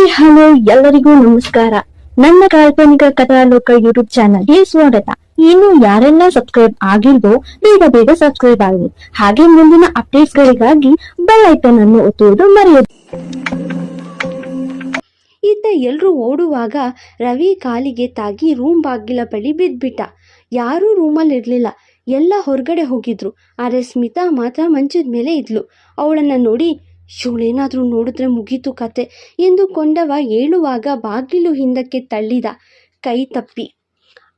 Hi, hello, ಎಲ್ಲರಿಗೂ ನಮಸ್ಕಾರ. ನನ್ನ ಕಾಲ್ಪನಿಕ ಕಥಾಲೋಕ ಯೂಟ್ಯೂಬ್ ಚಾನಲ್ಗೆ ಸ್ವಾಗತ. ಇನ್ನು ಯಾರೆಲ್ಲ ಸಬ್ಸ್ಕ್ರೈಬ್ ಆಗಿಲ್ವೋ, ಬೇಗ ಬೇಗ ಸಬ್ಸ್ಕ್ರೈಬ್ ಆಗಿ ಹಾಗೆ ಮುಂದಿನ ಅಪ್ಡೇಟ್ಸ್ ಗಳಿಗಾಗಿ ಬೆಲ್ ಐಕನ್ ಅನ್ನು ಒತ್ತುವುದು ಮರೆಯದು. ಇತ್ತ ಎಲ್ಲರೂ ಓಡುವಾಗ ರವಿ ಕಾಲಿಗೆ ತಾಗಿ ರೂಮ್ ಬಾಗಿಲ ಬಳಿ ಬಿದ್ದ್ಬಿಟ್ಟ ಯಾರೂ ರೂಮಲ್ಲಿ ಇರಲಿಲ್ಲ. ಎಲ್ಲ ಹೊರಗಡೆ ಹೋಗಿದ್ರು. ಆದರೆ ಸ್ಮಿತಾ ಮಾತ್ರ ಮಂಚದ ಮೇಲೆ ಇದ್ಲು. ಅವಳನ್ನು ನೋಡಿ ಇವಳೇನಾದರೂ ನೋಡಿದ್ರೆ ಮುಗೀತು ಕತೆ ಎಂದು ಕೊಂಡವ ಏಳುವಾಗ ಬಾಗಿಲು ಹಿಂದಕ್ಕೆ ತಳ್ಳಿದ ಕೈ ತಪ್ಪಿ.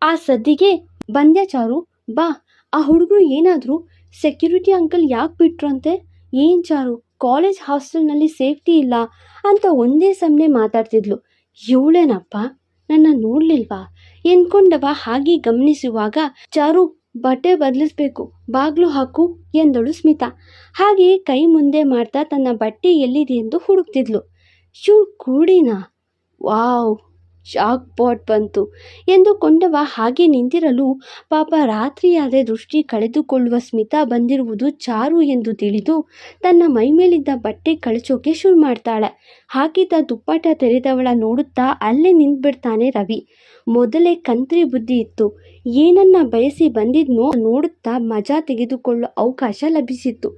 ಆ ಸದ್ದಿಗೆ ಬಂದ್ಯಾಚಾರು ಬಾ, ಆ ಹುಡುಗರು ಏನಾದರೂ? ಸೆಕ್ಯೂರಿಟಿ ಅಂಕಲ್ ಯಾಕೆ ಬಿಟ್ರಂತೆ? ಏನು ಚಾರು? ಕಾಲೇಜ್ ಹಾಸ್ಟೆಲ್ನಲ್ಲಿ ಸೇಫ್ಟಿ ಇಲ್ಲ ಅಂತ ಒಂದೇ ಸಮನೆ ಮಾತಾಡ್ತಿದ್ಲು. ಇವಳೇನಪ್ಪ? ನನ್ನ ನೋಡ್ಲಿಲ್ವಾ? ಎನ್ಕೊಂಡವ ಹಾಗೆ ಗಮನಿಸುವಾಗ ಚಾರು ಬಟ್ಟೆ ಬದಲಿಸ್ಬೇಕು. ಬಾಗ್ಲು ಹಾಕು ಎಂದಳು ಸ್ಮಿತಾ. ಹಾಗೆ ಕೈ ಮುಂದೆ ಮಾಡ್ತಾ ತನ್ನ ಬಟ್ಟೆ ಎಲ್ಲಿದೆ ಎಂದು ಹುಡುಕ್ತಿದ್ಲು. ಇವಳು ಕೂಡಿನಾ? ವಾವ್ ಶಾಕ್ ಪಾಟ್ ಬಂತು. ಎಂದು ಕೊಂಡವ ಹಾಗೆ ನಿಂತಿರಲು ಪಾಪ ರಾತ್ರಿಯಾದ ದೃಷ್ಟಿ ಕಳೆದುಕೊಳ್ಳುವ ಸ್ಮಿತಾ ಬಂದಿರುವುದು ಚಾರು ಎಂದು ತಿಳಿದು ತನ್ನ ಮೈಮೇಲಿದ್ದ ಬಟ್ಟೆ ಕಳಚೋಕೆ ಶುರು ಮಾಡ್ತಾಳೆ. ಹಾಕಿದ್ದ ದುಪ್ಪಟ ತೆರೆದವಳ ನೋಡುತ್ತಾ ಅಲ್ಲೇ ನಿಂತ್ಬಿಡ್ತಾನೆ ರವಿ. ಮೊದಲೇ ಕಂತ್ರಿ ಬುದ್ಧಿ ಇತ್ತು. ಏನನ್ನ ಬಯಸಿ ಬಂದಿದ್ನೋ ನೋಡುತ್ತಾ ಮಜಾ ತೆಗೆದುಕೊಳ್ಳೋ ಅವಕಾಶ ಲಭಿಸಿತ್ತು.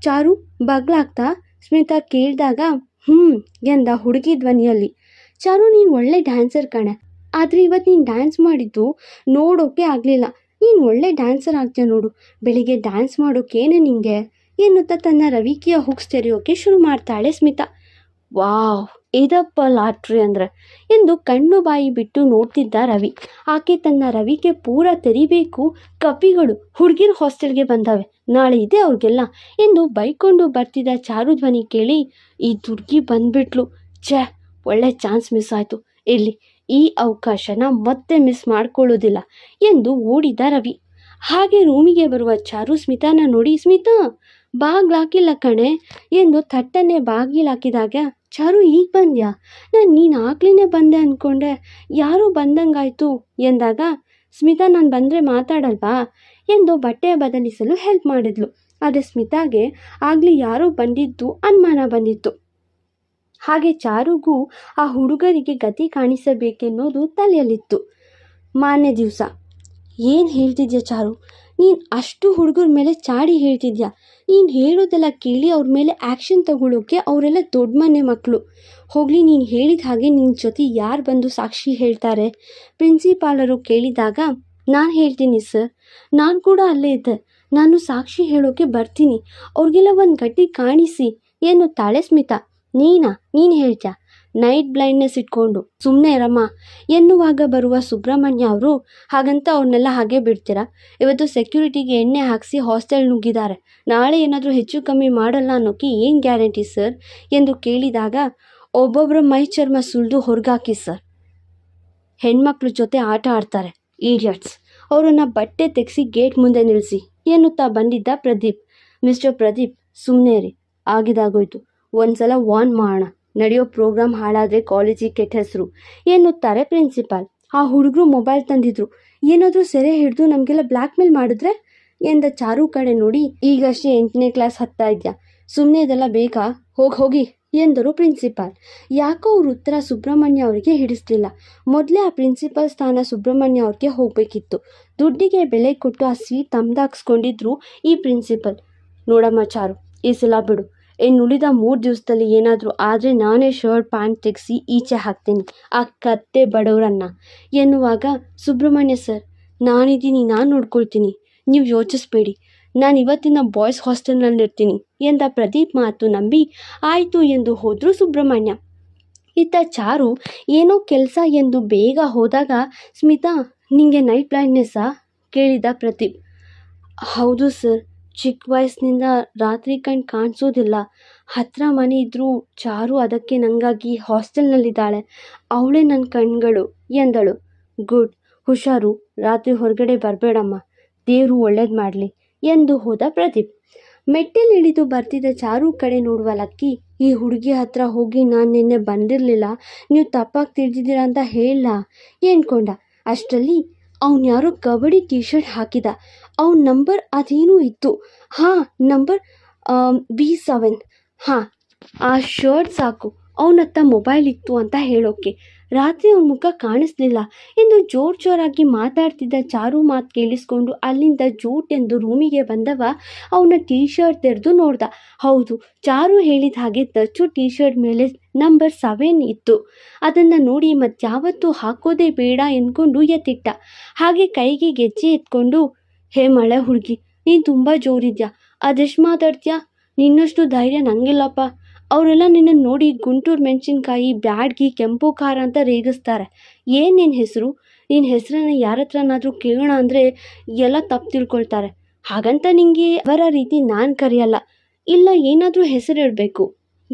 ಚಾರು, ಬಗ್ಲಾಗ್ತಾ? ಸ್ಮಿತಾ ಕೇಳಿದಾಗ ಹ್ಞೂ ಎಂದ ಹುಡುಗಿ ಧ್ವನಿಯಲ್ಲಿ. ಚಾರು ನೀನು ಒಳ್ಳೆ ಡ್ಯಾನ್ಸರ್ ಕಣೆ. ಆದರೆ ಇವತ್ತು ನೀನು ಡ್ಯಾನ್ಸ್ ಮಾಡಿದ್ದು ನೋಡೋಕೆ ಆಗಲಿಲ್ಲ. ನೀನು ಒಳ್ಳೆ ಡ್ಯಾನ್ಸರ್ ಆಗ್ತೀಯ ನೋಡು. ಬೆಳಿಗ್ಗೆ ಡ್ಯಾನ್ಸ್ ಮಾಡೋಕೇನೆ ನಿಂಗೆ? ಎನ್ನುತ್ತಾ ತನ್ನ ರವಿಕೆಯ ಹುಕ್ಸ್ ತೆರೆಯೋಕೆ ಶುರು ಮಾಡ್ತಾಳೆ ಸ್ಮಿತಾ. ವಾವ್, ಇದಪ್ಪ ಲಾಟ್ರಿ ಅಂದ್ರೆ. ಎಂದು ಕಣ್ಣು ಬಾಯಿ ಬಿಟ್ಟು ನೋಡ್ತಿದ್ದ ರವಿ. ಆಕೆ ತನ್ನ ರವಿಗೆ ಪೂರ ತೆರಿಬೇಕು ಕಪಿಗಳು. ಹುಡುಗಿರ ಹಾಸ್ಟೆಲ್ಗೆ ಬಂದವೆ. ನಾಳೆ ಇದೆ ಅವ್ರಿಗೆಲ್ಲ ಎಂದು ಬೈಕೊಂಡು ಬರ್ತಿದ್ದ ಚಾರು ಧ್ವನಿ ಕೇಳಿ ಈ ದುಡ್ಗಿ ಬಂದ್ಬಿಟ್ಲು. ಛೇ ಒಳ್ಳೆ ಚಾನ್ಸ್ ಮಿಸ್ ಆಯಿತು. ಇರಲಿ, ಈ ಅವಕಾಶನ ಮತ್ತೆ ಮಿಸ್ ಮಾಡ್ಕೊಳ್ಳೋದಿಲ್ಲ ಎಂದು ಓಡಿದ ರವಿ. ಹಾಗೆ ರೂಮಿಗೆ ಬರುವ ಚಾರು ಸ್ಮಿತಾನ ನೋಡಿ, ಸ್ಮಿತಾ ಬಾಗ್ಲಾಕಿಲ್ಲ ಕಣೆ ಎಂದು ಥಟ್ಟನೆ ಬಾಗಿಲಾಕಿದಾಗ ಚಾರು, ಈಗ ಬಂದ್ಯಾ? ನಾನು ನೀನು ಆಗ್ಲೇ ಬಂದೆ ಅಂದ್ಕೊಂಡೆ ಯಾರೋ ಬಂದಂಗಾಯ್ತು ಎಂದಾಗ, ಸ್ಮಿತಾ, ನಾನು ಬಂದರೆ ಮಾತಾಡಲ್ವಾ? ಎಂದು ಬಟ್ಟೆ ಬದಲಿಸಲು ಹೆಲ್ಪ್ ಮಾಡಿದ್ಲು. ಆದರೆ ಸ್ಮಿತಾಗೆ ಆಗಲಿ ಯಾರೋ ಬಂದಿದ್ದು ಅನುಮಾನ ಬಂದಿತ್ತು. ಹಾಗೆ ಚಾರುಗೂ ಆ ಹುಡುಗರಿಗೆ ಗತಿ ಕಾಣಿಸಬೇಕೆನ್ನೋದು ತಲೆಯಲ್ಲಿತ್ತು. ಮಾನ್ಯ ದಿವಸ, ಏನು ಹೇಳ್ತಿದ್ಯಾ ಚಾರು? ನೀನು ಅಷ್ಟು ಹುಡುಗರ ಮೇಲೆ ಚಾಡಿ ಹೇಳ್ತಿದ್ಯಾ? ನೀನು ಹೇಳೋದೆಲ್ಲ ಕೇಳಿ ಅವ್ರ ಮೇಲೆ ಆ್ಯಕ್ಷನ್ ತಗೊಳ್ಳೋಕೆ ಅವರೆಲ್ಲ ದೊಡ್ಡ ಮನೆ ಮಕ್ಕಳು ಹೋಗಲಿ, ನೀನು ಹೇಳಿದ ಹಾಗೆ ನಿನ್ನ ಜೊತೆ ಯಾರು ಬಂದು ಸಾಕ್ಷಿ ಹೇಳ್ತಾರೆ? ಪ್ರಿನ್ಸಿಪಾಲರು ಕೇಳಿದಾಗ, ನಾನು ಹೇಳ್ತೀನಿ ಸರ್ ನಾನು ಕೂಡ ಅಲ್ಲೇ ಇದ್ದೆ. ನಾನು ಸಾಕ್ಷಿ ಹೇಳೋಕೆ ಬರ್ತೀನಿ. ಅವ್ರಿಗೆಲ್ಲ ಒಂದು ಗಟ್ಟಿ ಕಾಣಿಸಿ, ಏನು ತಾಳೆ ಸ್ಮಿತಾ. ನೀನಾ, ನೀನು ಹೇಳ್ತ್ಯಾ? ನೈಟ್ ಬ್ಲೈಂಡ್ನೆಸ್ ಇಟ್ಕೊಂಡು ಸುಮ್ಮನೆ ಇರಮ್ಮ. ಎನ್ನುವಾಗ ಬರುವ ಸುಬ್ರಹ್ಮಣ್ಯ ಅವರು ಹಾಗಂತ ಅವ್ರನ್ನೆಲ್ಲ ಹಾಗೆ ಬಿಡ್ತೀರಾ? ಇವತ್ತು ಸೆಕ್ಯೂರಿಟಿಗೆ ಎಣ್ಣೆ ಹಾಕಿಸಿ ಹಾಸ್ಟೆಲ್ ನುಗ್ಗಿದ್ದಾರೆ ನಾಳೆ ಏನಾದರೂ ಹೆಚ್ಚು ಕಮ್ಮಿ ಮಾಡಲ್ಲ ಅನ್ನೋಕ್ಕೆ ಏನು ಗ್ಯಾರಂಟಿ ಸರ್ ಎಂದು ಕೇಳಿದಾಗ ಒಬ್ಬೊಬ್ಬರ ಮೈ ಚರ್ಮ ಸುಳಿದು ಹೊರಗಾಕಿ ಸರ್ ಹೆಣ್ಮಕ್ಳ ಜೊತೆ ಆಟ ಆಡ್ತಾರೆ ಈಡಿಯಟ್ಸ್ ಅವರನ್ನು ಬಟ್ಟೆ ತೆಗೆಸಿ ಗೇಟ್ ಮುಂದೆ ನಿಲ್ಲಿಸಿ ಎನ್ನುತ್ತಾ ಬಂದಿದ್ದ ಪ್ರದೀಪ್. ಮಿಸ್ಟರ್ ಪ್ರದೀಪ್ ಸುಮ್ಮನೆ ರೀ ಆಗಿದಾಗೋಯ್ತು. ಒಂದ್ಸಲ ವಾರ್ನ್ ಮಾಡೋಣ. ನಡೆಯೋ ಪ್ರೋಗ್ರಾಮ್ ಹಾಳಾದರೆ ಕಾಲೇಜಿಗೆ ಕೆಟ್ಟ ಹೆಸರು. ಎನ್ನುತ್ತಾರೆ ಪ್ರಿನ್ಸಿಪಾಲ್. ಆ ಹುಡುಗರು ಮೊಬೈಲ್ ತಂದಿದ್ರು. ಏನಾದರೂ ಸೆರೆ ಹಿಡಿದು ನಮಗೆಲ್ಲ ಬ್ಲ್ಯಾಕ್ ಮೇಲ್ ಮಾಡಿದ್ರೆ? ಎಂದ ಚಾರು ಕಡೆ ನೋಡಿ, ಈಗಷ್ಟೇ ಎಂಟನೇ ಕ್ಲಾಸ್ ಹತ್ತಾ ಇದೆಯಾ? ಸುಮ್ಮನೆ ಇದೆಲ್ಲ ಬೇಕಾ? ಹೋಗಿ ಹೋಗಿ ಎಂದರು ಪ್ರಿನ್ಸಿಪಾಲ್. ಯಾಕೋ ಅವ್ರ ಉತ್ತರ ಸುಬ್ರಹ್ಮಣ್ಯ ಅವರಿಗೆ ಹಿಡಿಸ್ಲಿಲ್ಲ. ಮೊದಲೇ ಆ ಪ್ರಿನ್ಸಿಪಾಲ್ ಸ್ಥಾನ ಸುಬ್ರಹ್ಮಣ್ಯ ಅವ್ರಿಗೆ ಹೋಗಬೇಕಿತ್ತು. ದುಡ್ಡಿಗೆ ಬೆಲೆ ಕೊಟ್ಟು ಆ ಸೀಟ್ ತಮ್ದಾಕ್ಸ್ಕೊಂಡಿದ್ರು ಈ ಪ್ರಿನ್ಸಿಪಲ್. ನೋಡಮ್ಮ ಚಾರು, ಈ ಸಲ ಬಿಡು. ಇನ್ನು ಉಳಿದ ಮೂರು ದಿವಸದಲ್ಲಿ ಏನಾದರೂ ಆದರೆ ನಾನೇ ಶರ್ಟ್, ಪ್ಯಾಂಟ್ ತೆಗೆಸಿ ಈಚೆ ಹಾಕ್ತೀನಿ. ಆ ಕತ್ತೆ ಬಡವರನ್ನ. ಎನ್ನುವಾಗ, ಸುಬ್ರಹ್ಮಣ್ಯ ಸರ್, ನಾನಿದ್ದೀನಿ, ನಾನು ನೋಡ್ಕೊಳ್ತೀನಿ. ನೀವು ಯೋಚಿಸ್ಬೇಡಿ. ನಾನು ಇವತ್ತಿನ ಬಾಯ್ಸ್ ಹಾಸ್ಟೆಲ್ನಲ್ಲಿರ್ತೀನಿ ಎಂದ ಪ್ರದೀಪ್ ಮಾತು ನಂಬಿ, ಆಯಿತು ಎಂದು ಹೋದರು ಸುಬ್ರಹ್ಮಣ್ಯ. ಇತ್ತ ಚಾರು ಏನೋ ಕೆಲಸ ಎಂದು ಬೇಗ ಹೋದಾಗ ಸ್ಮಿತಾ ನಿಮಗೆ ನೈಟ್ ಬ್ಲೈಂಡ್ನೆಸ್ಸಾ? ಕೇಳಿದ ಪ್ರದೀಪ್. ಹೌದು ಸರ್ ಚಿಕ್ಕ ವಯಸ್ಸಿನಿಂದ ರಾತ್ರಿ ಕಣ್ಣು ಕಾಣಿಸೋದಿಲ್ಲ. ಹತ್ತಿರ ಮನೆ ಇದ್ದರೂ ಚಾರು ಅದಕ್ಕೆ ನನಗಾಗಿ ಹಾಸ್ಟೆಲ್ನಲ್ಲಿದ್ದಾಳೆ. ಅವಳೇ ನನ್ನ ಕಣ್ಗಳು ಎಂದಳು. ಗುಡ್, ಹುಷಾರು. ರಾತ್ರಿ ಹೊರಗಡೆ ಬರಬೇಡಮ್ಮ. ದೇವರು ಒಳ್ಳೇದು ಮಾಡಲಿ ಎಂದು ಹೋದ ಪ್ರದೀಪ್. ಮೆಟ್ಟಿಲಿಳಿದು ಬರ್ತಿದ್ದ ಚಾರು ಕಡೆ ನೋಡುವ ಲಕ್ಕಿ, ಈ ಹುಡುಗಿ ಹತ್ರ ಹೋಗಿ ನಾನು ನಿನ್ನೆ ಬಂದಿರಲಿಲ್ಲ. ನೀವು ತಪ್ಪಾಗಿ ತಿಳಿದಿದ್ದೀರಾ ಅಂತ ಹೇಳ ಏನ್ಕೊಂಡ? ಅಷ್ಟರಲ್ಲಿ ಅವ್ನು ಯಾರೋ ಕಬಡ್ಡಿ ಟೀ ಶರ್ಟ್ ಹಾಕಿದ. ಅವ್ನ ನಂಬರ್ ಅದೇನೂ ಇತ್ತು. ಹಾಂ, ನಂಬರ್ ಬಿ ಸೆವೆನ್. ಹಾಂ, ಆ ಶರ್ಟ್ ಸಾಕು. ಅವನತ್ತ ಮೊಬೈಲ್ ಇತ್ತು ಅಂತ ಹೇಳೋಕೆ. ರಾತ್ರಿ ಅವನ ಮುಖ ಕಾಣಿಸ್ಲಿಲ್ಲ. ಎಂದು ಜೋರ್ ಜೋರಾಗಿ ಮಾತಾಡ್ತಿದ್ದ ಚಾರು ಮಾತು ಕೇಳಿಸ್ಕೊಂಡು ಅಲ್ಲಿಂದ ಜೂಟ್ ಎಂದು ರೂಮಿಗೆ ಬಂದವ ಅವನ ಟೀ ಶರ್ಟ್ ತೆರೆದು ನೋಡ್ದ. ಹೌದು, ಚಾರು ಹೇಳಿದ ಹಾಗೆ ದಚ್ಚು ಟೀ ಶರ್ಟ್ ಮೇಲೆ ನಂಬರ್ ಸೆವೆನ್ ಇತ್ತು. ಅದನ್ನು ನೋಡಿ ಮತ್ಯಾವತ್ತೂ ಹಾಕೋದೇ ಬೇಡ ಎಂದ್ಕೊಂಡು ಎತ್ತಿಟ್ಟ. ಹಾಗೆ ಕೈಗೆ ಗೆಜ್ಜೆ ಎತ್ಕೊಂಡು, ಹೇ ಮಳೆ ಹುಡುಗಿ, ನೀನು ತುಂಬ ಜೋರಿದ್ಯಾ? ಅದೆಷ್ಟು ಮಾತಾಡ್ತೀಯಾ? ನಿನ್ನಷ್ಟು ಧೈರ್ಯ ನಂಗಿಲ್ಲಪ್ಪ. ಅವರೆಲ್ಲ ನಿನ್ನನ್ನು ನೋಡಿ ಗುಂಟೂರು ಮೆಣಸಿನ್ಕಾಯಿ, ಬ್ಯಾಡ್ಗಿ, ಕೆಂಪು ಖಾರ ಅಂತ ರೇಗಿಸ್ತಾರೆ. ಏನು ನಿನ್ನ ಹೆಸರು? ನಿನ್ನ ಹೆಸರನ್ನ ಯಾರ ಹತ್ರನಾದರೂ ಕೇಳೋಣ ಅಂದರೆ ಎಲ್ಲ ತಪ್ಪು ತಿಳ್ಕೊಳ್ತಾರೆ. ಹಾಗಂತ ನಿನಗೆ ಅವರ ರೀತಿ ನಾನು ಕರೆಯಲ್ಲ. ಇಲ್ಲ ಏನಾದರೂ ಹೆಸರು ಇಡಬೇಕು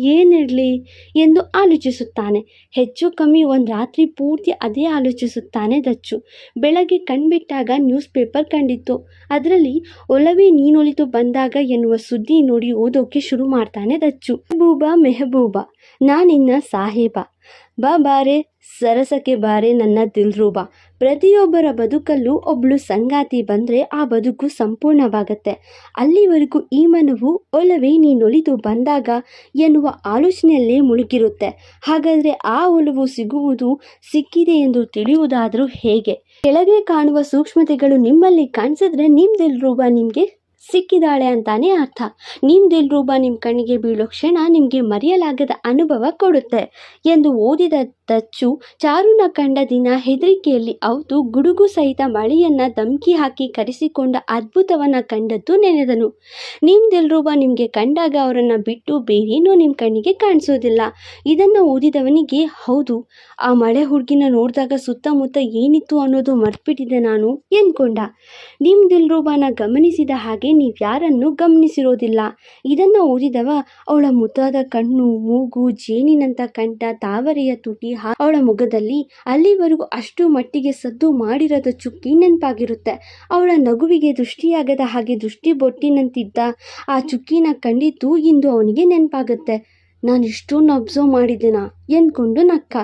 ಏನಿರಲಿ ಎಂದು ಆಲೋಚಿಸುತ್ತಾನೆ. ಹೆಚ್ಚು ಕಮ್ಮಿ ಒಂದು ರಾತ್ರಿ ಪೂರ್ತಿ ಅದೇ ಆಲೋಚಿಸುತ್ತಾನೆ ದಚ್ಚು. ಬೆಳಗ್ಗೆ ಕಣ್ಬಿಟ್ಟಾಗ ನ್ಯೂಸ್ ಪೇಪರ್ ಕಂಡಿತ್ತು. ಅದರಲ್ಲಿ, ಒಲವೇ ನೀನೊಲಿತು ಬಂದಾಗ ಎನ್ನುವ ಸುದ್ದಿ ನೋಡಿ ಓದೋಕೆ ಶುರು ಮಾಡ್ತಾನೆ ದಚ್ಚು. ಮೆಹಬೂಬಾ ಮೆಹಬೂಬಾ, ನಾನಿನ್ನ ಸಾಹೇಬ. ಬಾ ಬಾರೆ, ಸರಸಕ್ಕೆ ಬಾರೆ ನನ್ನ ದಿಲ್ರೂಬಾ. ಪ್ರತಿಯೊಬ್ಬರ ಬದುಕಲ್ಲೂ ಒಬ್ಳು ಸಂಗಾತಿ ಬಂದರೆ ಆ ಬದುಕು ಸಂಪೂರ್ಣವಾಗತ್ತೆ. ಅಲ್ಲಿವರೆಗೂ ಈ ಮನವು ಒಲವೇ ನೀನೊಲಿದು ಬಂದಾಗ ಎನ್ನುವ ಆಲೋಚನೆಯಲ್ಲೇ ಮುಳುಗಿರುತ್ತೆ. ಹಾಗಾದರೆ ಆ ಒಲವು ಸಿಗುವುದು ಸಿಕ್ಕಿದೆ ಎಂದು ತಿಳಿಯುವುದಾದರೂ ಹೇಗೆ? ಕೆಳಗೆ ಕಾಣುವ ಸೂಕ್ಷ್ಮತೆಗಳು ನಿಮ್ಮಲ್ಲಿ ಕಾಣಿಸಿದ್ರೆ ನಿಮ್ಮ ದಿಲ್ರೂಬ ನಿಮಗೆ ಸಿಕ್ಕಿದಾಳೆ ಅಂತಾನೆ ಅರ್ಥ. ನಿಮ್ಮ ದಿಲ್ರೂಬ ನಿಮ್ಮ ಕಣ್ಣಿಗೆ ಬೀಳೋ ಕ್ಷಣ ನಿಮಗೆ ಮರೆಯಲಾಗದ ಅನುಭವ ಕೊಡುತ್ತೆ ಎಂದು ಓದಿದ ದಚ್ಚು ಚಾರುನ ಕಂಡ ದಿನ ಹೆದರಿಕೆಯಲ್ಲಿ ಅವತು ಗುಡುಗು ಸಹಿತ ಮಳೆಯನ್ನ ಧಮ್ಕಿ ಹಾಕಿ ಕರೆಸಿಕೊಂಡ ಅದ್ಭುತವನ್ನ ಕಂಡದ್ದು ನೆನೆದನು. ನಿಮ್ಮ ದಿಲ್ರೂಬ ನಿಮಗೆ ಕಂಡಾಗ ಅವರನ್ನು ಬಿಟ್ಟು ಬೇರೇನೂ ನಿಮ್ಮ ಕಣ್ಣಿಗೆ ಕಾಣಿಸೋದಿಲ್ಲ. ಇದನ್ನು ಓದಿದವನಿಗೆ, ಹೌದು, ಆ ಮಳೆ ಹುಡುಗಿನ ನೋಡಿದಾಗ ಸುತ್ತಮುತ್ತ ಏನಿತ್ತು ಅನ್ನೋದು ಮರ್ತ್ಬಿಟ್ಟಿದೆ ನಾನು, ಎಂದ್ಕೊಂಡ. ನಿಮ್ಮ ದಿಲ್ರೂಬಾನ ಗಮನಿಸಿದ ಹಾಗೆ ನೀವು ಯಾರನ್ನು ಗಮನಿಸಿರೋದಿಲ್ಲ. ಇದನ್ನು ಓದಿದವ ಅವಳ ಮುದ್ದಾದ ಕಣ್ಣು, ಮೂಗು, ಜೇನಿನಂತ ಕಂಠ, ತಾವರೆಯ ತುಟಿ ಅವಳ ಮುಖದಲ್ಲಿ ಅಲ್ಲಿವರೆಗೂ ಅಷ್ಟು ಮಟ್ಟಿಗೆ ಸದ್ದು ಮಾಡಿರದ ಚುಕ್ಕಿ ನೆನಪಾಗಿರುತ್ತೆ. ಅವಳ ನಗುವಿಗೆ ದೃಷ್ಟಿಯಾಗದ ಹಾಗೆ ದೃಷ್ಟಿ ಬೊಟ್ಟಿನಂತಿದ್ದ ಆ ಚುಕ್ಕಿನ ಕಂಡಿತು ಇಂದು ಅವನಿಗೆ ನೆನಪಾಗುತ್ತೆ. ನಾನು ಇಷ್ಟೊಂದು ಅಬ್ಸರ್ವ್ ಮಾಡಿದ್ದೀನ? ಎಂದ್ಕೊಂಡು ನಕ್ಕ.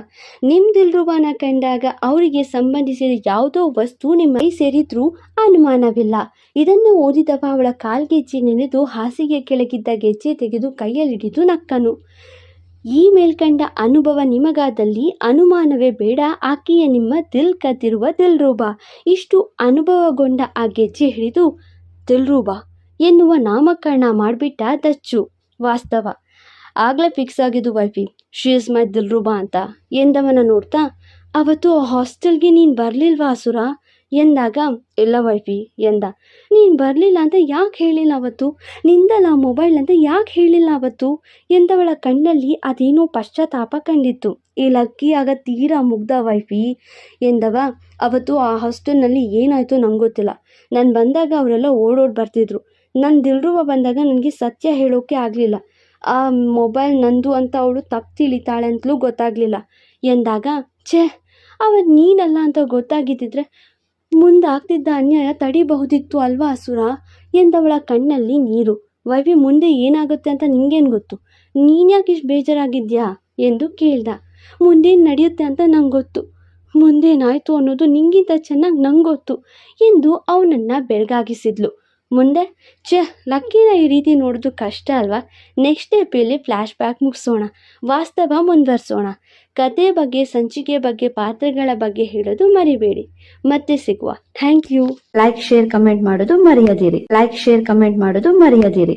ನಿಮ್ಮ ದಿಲ್ರುಬಾನ ಕಂಡಾಗ ಅವರಿಗೆ ಸಂಬಂಧಿಸಿದ ಯಾವುದೋ ವಸ್ತು ನಿಮ್ಮ ಕೈ ಸೇರಿದ್ರೂ ಅನುಮಾನವಿಲ್ಲ. ಇದನ್ನು ಓದಿದವ ಅವಳ ಕಾಲ್ಗೆಜ್ಜೆ ನೆನೆದು ಹಾಸಿಗೆ ಕೆಳಗಿದ್ದ ಗೆಜ್ಜೆ ತೆಗೆದು ಕೈಯಲ್ಲಿಡಿದು ನಕ್ಕನು. ಈ ಮೇಲ್ಕಂಡ ಅನುಭವ ನಿಮಗಾದಲ್ಲಿ ಅನುಮಾನವೇ ಬೇಡ, ಆಕೆಯ ನಿಮ್ಮ ದಿಲ್ ಕದ್ದಿರುವ ದಿಲ್ರೂಬ ಇಷ್ಟು ಅನುಭವಗೊಂಡ ಆ ಗೆಜ್ಜೆ ಹಿಡಿದು ದಿಲ್ರೂಬಾ ಎನ್ನುವ ನಾಮಕರಣ ಮಾಡಿಬಿಟ್ಟ ದಚ್ಚು. ವಾಸ್ತವ. ಆಗಲೇ ಫಿಕ್ಸ್ ಆಗಿದ್ದು ವೈಫಿ. ಶಿ ಇಸ್ ಮೈ ದಿಲ್ರುಬಾ ಅಂತ. ಎಂದವನ ನೋಡ್ತಾ, ಅವತ್ತು ಹಾಸ್ಟೆಲ್ಗೆ ನೀನು ಬರಲಿಲ್ವಾ ಅಸುರ ಎಂದಾಗ, ಇಲ್ಲ ವೈಫಿ, ಎಂದ. ನೀನು ಬರಲಿಲ್ಲ ಅಂತ ಯಾಕೆ ಹೇಳಿಲ್ಲ ಅವತ್ತು? ನಿಂದಲ್ಲ ಮೊಬೈಲ್ ಅಂತ ಯಾಕೆ ಹೇಳಿಲ್ಲ ಅವತ್ತು? ಎಂದವಳ ಕಣ್ಣಲ್ಲಿ ಅದೇನೋ ಪಶ್ಚಾತ್ತಾಪ ಕಂಡಿತ್ತು. ಈ ಲಕ್ಕಿ ಆಗ ತೀರಾ ಮುಗ್ಧ ವೈಫಿ, ಎಂದವ. ಅವತ್ತು ಆ ಹಾಸ್ಟೆಲ್ನಲ್ಲಿ ಏನಾಯಿತು ನಂಗೆ ಗೊತ್ತಿಲ್ಲ. ನಾನು ಬಂದಾಗ ಅವರೆಲ್ಲ ಓಡೋಡಿ ಬರ್ತಿದ್ರು. ನನ್ನ ದಿಲ್ರುವ ಬಂದಾಗ ನನಗೆ ಸತ್ಯ ಹೇಳೋಕೆ ಆಗಲಿಲ್ಲ. ಆ ಮೊಬೈಲ್ ನಂದು ಅಂತ ಅವಳು ತಪ್ಪು ತಿಳಿತಾಳೆ ಅಂತಲೂ ಗೊತ್ತಾಗಲಿಲ್ಲ. ಎಂದಾಗ, ಛೇ ಅವ ನೀನಲ್ಲ ಅಂತ ಗೊತ್ತಾಗಿದ್ದಿದ್ರೆ ಮುಂದಾಗ್ತಿದ್ದ ಅನ್ಯಾಯ ತಡಿಬಹುದಿತ್ತು ಅಲ್ವಾ ಅಸುರ? ಎಂದವಳ ಕಣ್ಣಲ್ಲಿ ನೀರು. ವೈವಿ ಮುಂದೆ ಏನಾಗುತ್ತೆ ಅಂತ ನಿಂಗೇನು ಗೊತ್ತು? ನೀನ್ಯಾಕೆ ಇಷ್ಟು ಬೇಜಾರಾಗಿದ್ಯಾ? ಎಂದು ಕೇಳ್ದ. ಮುಂದೇನು ನಡೆಯುತ್ತೆ ಅಂತ ನಂಗೆ ಗೊತ್ತು. ಮುಂದೇನಾಯಿತು ಅನ್ನೋದು ನಿಂಗಿಂತ ಚೆನ್ನಾಗಿ ನಂಗೆ ಗೊತ್ತು ಎಂದು ಅವನನ್ನು ಬೆಳಗಾಗಿಸಿದ್ಲು. ಮುಂದೆ? ಚ ಲಕ್ಕಿನ ಈ ರೀತಿ ನೋಡೋದು ಕಷ್ಟ ಅಲ್ವಾ? ನೆಕ್ಸ್ಟ್ ಎಪಿಯಲ್ಲಿ ಫ್ಲ್ಯಾಶ್ ಬ್ಯಾಕ್ ಮುಗಿಸೋಣ. ವಾಸ್ತವ ಮುಂದುವರಿಸೋಣ. ಕತೆ ಬಗ್ಗೆ, ಸಂಚಿಕೆ ಬಗ್ಗೆ, ಪಾತ್ರಗಳ ಬಗ್ಗೆ ಹೇಳೋದು ಮರಿಬೇಡಿ. ಮತ್ತೆ ಸಿಗುವ. Thank you like share comment ಮಾಡೋದು ಮರೆಯದಿರಿ. ಲೈಕ್ ಶೇರ್ ಕಮೆಂಟ್ ಮಾಡೋದು ಮರೆಯದಿರಿ.